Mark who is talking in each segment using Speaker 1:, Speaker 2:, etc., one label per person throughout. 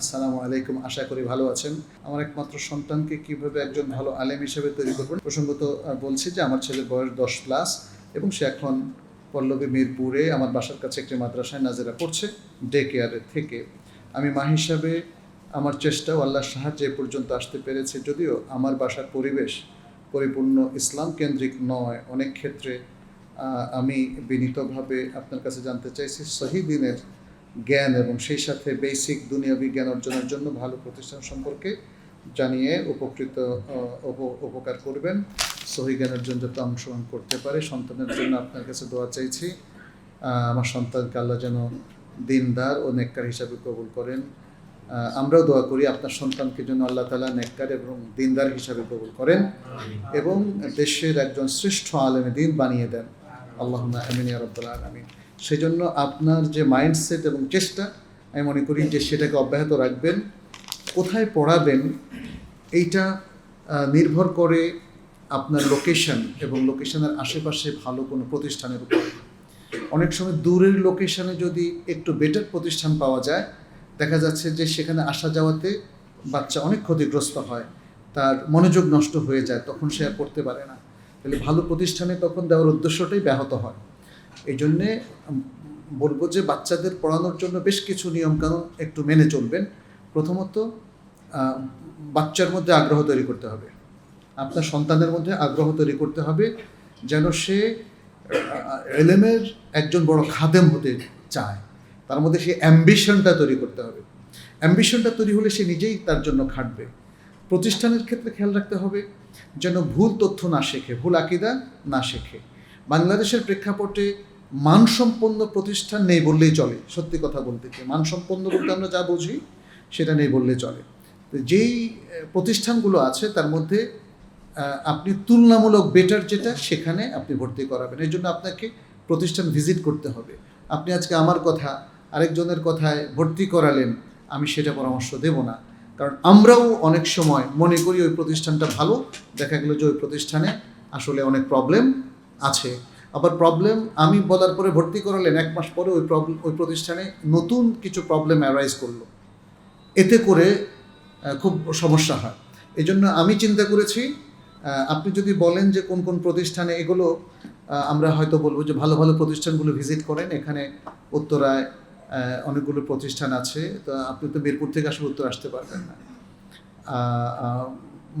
Speaker 1: আসসালামু আলাইকুম। আশা করি ভালো আছেন। আমার একমাত্র সন্তানকে কীভাবে একজন ভালো আলেম হিসেবে তৈরি করবেন, প্রসঙ্গত বলছি যে আমার ছেলের বয়স দশ প্লাস এবং সে এখন পল্লবী মিরপুরে আমার বাসার কাছে একটি মাদ্রাসায় নাজেরা পড়ছে ডে কেয়ারের থেকে। আমি মা হিসাবে আমার চেষ্টা ও আল্লাহর সাহায্যে পর্যন্ত আসতে পেরেছে, যদিও আমার বাসার পরিবেশ পরিপূর্ণ ইসলাম কেন্দ্রিক নয়। অনেক ক্ষেত্রে আমি বিনীতভাবে আপনার কাছে জানতে চাইছি, সহি দিনের জ্ঞান এবং সেই সাথে বেসিক দুনিয়াবি জ্ঞান অর্জনের জন্য ভালো প্রতিষ্ঠান সম্পর্কে জানিয়ে উপকৃত উপ- উপকার করবেন। সহি জ্ঞানের জন্য যাতে অংশগ্রহণ করতে পারে। সন্তানের জন্য আপনার কাছে দোয়া চাইছি। আমার সন্তানকে আল্লাহ যেন দিনদার ও নেককার হিসাবে কবুল করেন। আমরাও দোয়া করি আপনার সন্তানকে যেন আল্লাহ তালা নেককার এবং দিনদার হিসাবে কবুল করেন এবং দেশের একজন শ্রেষ্ঠ আলেমে দিন বানিয়ে দেন। আল্লাহ আমিন রব্বুল আলমিন। সেই জন্য আপনার যে মাইন্ডসেট এবং চেষ্টা, আমি মনে করি যে সেটাকে অব্যাহত রাখবেন। কোথায় পড়াবেন, এইটা নির্ভর করে আপনার লোকেশন এবং লোকেশনের আশেপাশে ভালো কোনো প্রতিষ্ঠানের উপর। অনেক সময় দূরের লোকেশনে যদি একটু বেটার প্রতিষ্ঠান পাওয়া যায়, দেখা যাচ্ছে যে সেখানে আসা যাওয়াতে বাচ্চা অনেক ক্ষতিগ্রস্ত হয়, তার মনোযোগ নষ্ট হয়ে যায়, তখন সে আর পড়তে পারে না। তাহলে ভালো প্রতিষ্ঠানে তখন দেওয়ার উদ্দেশ্যটাই ব্যাহত হয়। এই জন্যে বলব যে বাচ্চাদের পড়ানোর জন্য বেশ কিছু নিয়মকানুন একটু মেনে চলবেন। প্রথমত বাচ্চার মধ্যে আগ্রহ তৈরি করতে হবে। আপনার সন্তানের মধ্যে আগ্রহ তৈরি করতে হবে যেন সে এলেমের একজন বড় খাদেম হতে চায়। তার মধ্যে সেই অ্যাম্বিশনটা তৈরি করতে হবে। অ্যাম্বিশনটা তৈরি হলে সে নিজেই তার জন্য খাটবে। প্রতিষ্ঠানের ক্ষেত্রে খেয়াল রাখতে হবে যেন ভুল তথ্য না শেখে, ভুল আকিদা না শেখে। বাংলাদেশের প্রেক্ষাপটে মানসম্পন্ন প্রতিষ্ঠান নেই বললেই চলে। সত্যি কথা বলতে কি? মানসম্পন্ন বলতে আমরা যা বুঝি, সেটা নেই বললে চলে। যেই প্রতিষ্ঠানগুলো আছে, তার মধ্যে আপনি তুলনামূলক বেটার যেটা, সেখানে আপনি ভর্তি করাবেন। এই জন্য আপনাকে প্রতিষ্ঠান ভিজিট করতে হবে। আপনি আজকে আমার কথা, আরেকজনের কথায় ভর্তি করালেন, আমি সেটা পরামর্শ দেব না। কারণ আমরাও অনেক সময় মনে করি ওই প্রতিষ্ঠানটা ভালো, দেখা গেলো যে ওই প্রতিষ্ঠানে আসলে অনেক প্রবলেম আছে। আবার প্রবলেম আমি বলার পরে ভর্তি করালেন, এক মাস পরে ওই প্রবলেম ওই প্রতিষ্ঠানে নতুন কিছু প্রবলেম অ্যারাইজ করল। এতে করে খুব সমস্যা হয়। এই জন্য আমি চিন্তা করেছি আপনি যদি বলেন যে কোন কোন প্রতিষ্ঠানে এগুলো আমরা হয়তো বলব যে ভালো ভালো প্রতিষ্ঠানগুলো ভিজিট করেন। এখানে উত্তরায় অনেকগুলো প্রতিষ্ঠান আছে। তো আপনি তো মিরপুর থেকে আসলে উত্তর আসতে পারবেন না।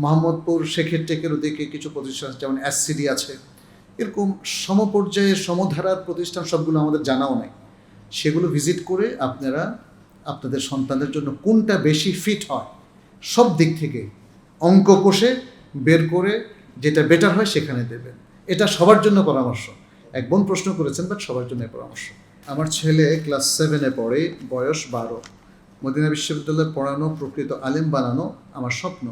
Speaker 1: মোহাম্মদপুর, শেখের টেকের ওদিকে কিছু প্রতিষ্ঠান যেমন এসসিডি আছে। এরকম সমপর্যায়ের সমধারার প্রতিষ্ঠান সবগুলো আমাদের জানাও নাই। সেগুলো ভিজিট করে আপনারা আপনাদের সন্তানদের জন্য কোনটা বেশি ফিট হয়, সব দিক থেকে অঙ্ক কষে বের করে যেটা বেটার হয় সেখানে দেবেন। এটা সবার জন্য পরামর্শ। এক বোন প্রশ্ন করেছেন বাট সবার জন্য পরামর্শ। আমার ছেলে ক্লাস সেভেনে পড়ে, বয়স বারো। মদিনা বিশ্ববিদ্যালয়ে পড়ানো, প্রকৃত আলেম বানানো আমার স্বপ্ন।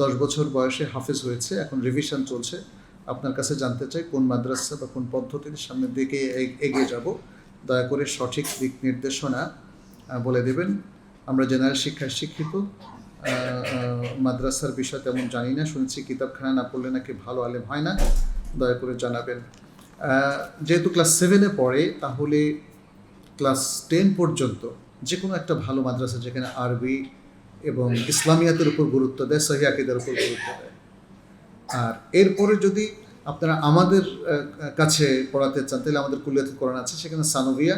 Speaker 1: দশ বছর বয়সে হাফেজ হয়েছে, এখন রিভিশন চলছে। আপনার কাছে জানতে চাই কোন মাদ্রাসা বা কোন পদ্ধতির সামনের দিকে এগিয়ে যাব। দয়া করে সঠিক দিক নির্দেশনা বলে দেবেন। আমরা জেনারেল শিক্ষায় শিক্ষিত। মাদ্রাসার বিষয় তেমন জানি না। শুনছি কিতাবখানা না পড়লে নাকি ভালো আলেম হয় না। দয়া করে জানাবেন। যেহেতু ক্লাস সেভেনে পড়ে, তাহলে ক্লাস টেন পর্যন্ত যে কোনো একটা ভালো মাদ্রাসা যেখানে আরবি এবং ইসলামিয়াতের উপর গুরুত্ব দেয় সহি আকিদের উপর গুরুত্ব দেয়। আর এরপরে যদি আপনারা আমাদের কাছে পড়াতে চান, তাহলে আমাদের কুলিয়াতে কোরআন আছে, সেখানে সানোভিয়া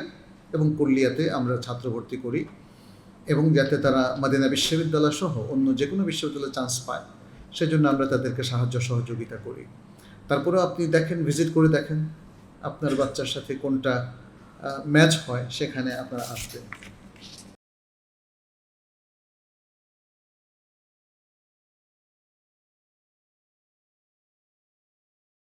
Speaker 1: এবং কুল্লিয়াতে আমরা ছাত্র ভর্তি করি এবং যাতে তারা মাদিনা বিশ্ববিদ্যালয় সহ অন্য যে কোনো বিশ্ববিদ্যালয়ে চান্স পায়, সেজন্য আমরা তাদেরকে সাহায্য সহযোগিতা করি। তারপরেও আপনি দেখেন ভিজিট করে দেখেন, আপনার বাচ্চার সাথে কোনটা ম্যাচ হয়, সেখানে আপনারা আসবেন।